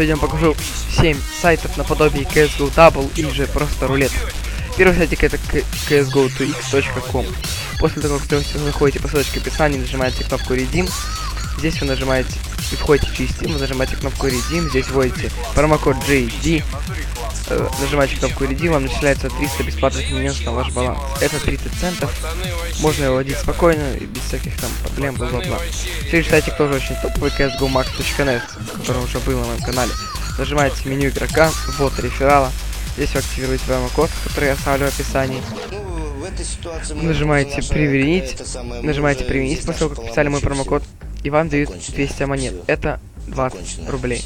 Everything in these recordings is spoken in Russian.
Сегодня я вам покажу 7 сайтов наподобие CSGO Double или же просто рулет. Первый сайтик это csgo2x.com. После того, как вы заходите по ссылочке в описании, нажимаете кнопку Redeem. Здесь вы нажимаете и входите через Steam, вы нажимаете кнопку Redeem, здесь вводите промокод JD, э, нажимаете кнопку Redeem, вам начисляется 300 бесплатных минус на ваш баланс. Это 30 центов, можно его вводить спокойно и без всяких там проблем, бла-бла-бла. Следующий сайтик тоже очень топовый, csgomax.net, который уже был на моем канале. Нажимаете меню игрока, ввод реферала, здесь вы активируете промокод, который я оставлю в описании. Нажимаете «Применить», нажимаете «Применить» после как вписали мой промокод, и вам дают 200 монет. Это 20 рублей.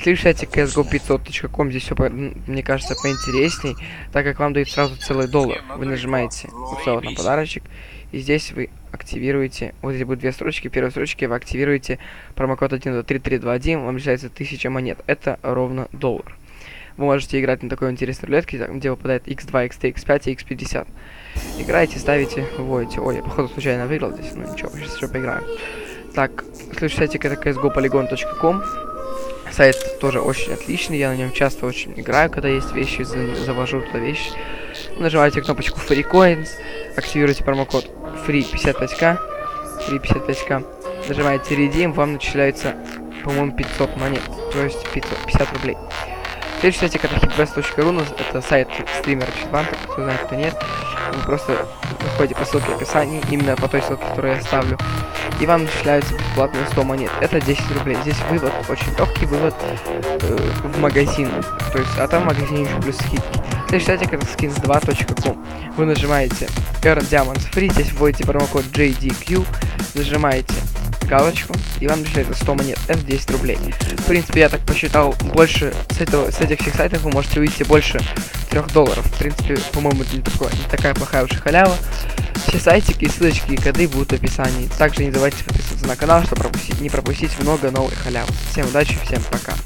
Следующий сайтик csgo500.com, здесь все, мне кажется, поинтересней, так как вам дают сразу целый доллар. Вы нажимаете вот сюда вот на подарочек, и здесь вы активируете, вот здесь будет две строчки, первой строчке вы активируете промокод 12331, вам начисляется 1000 монет. Это ровно доллар. Вы можете играть на такой интересной рулетке, где выпадает x2, x3, x5 и x50. Играете, ставите, вводите. Ой, я походу случайно выиграл здесь, ну ничего, сейчас еще поиграем. Так, следующий сайтик это csgopolygon.com. Сайт тоже очень отличный, я на нем часто очень играю, когда есть вещи, завожу туда вещи. Нажимаете кнопочку Free Coins, активируете промокод Free 55к, Free 55к. Нажимаете Redeem, вам начисляется, по-моему, 500 монет, то есть 500, 50 рублей. Следующий сайтик это hitbest.ru, это сайт стримера Читванта, кто знает, кто нет. Вы просто заходите по ссылке в описании, именно по той ссылке, которую я ставлю. И вам начисляются бесплатные 100 монет. Это 10 рублей. Здесь вывод, очень легкий вывод э, в магазин. То есть, а там в магазине еще плюс скидки. Сайтик это skins2.com. Вы нажимаете Earn Diamonds Free, здесь вводите промокод JDQ, нажимаете галочку, и вам начисляется 100 монет, это 10 рублей. В принципе, я так посчитал, больше с, этого, с этих всех сайтов вы можете выйти больше 3 долларов. В принципе, по-моему, это не, такое, не такая плохая уж халява. Все сайтики, ссылочки и коды будут в описании. Также не забывайте подписываться на канал, чтобы пропустить, не пропустить много новых халяв. Всем удачи, всем пока.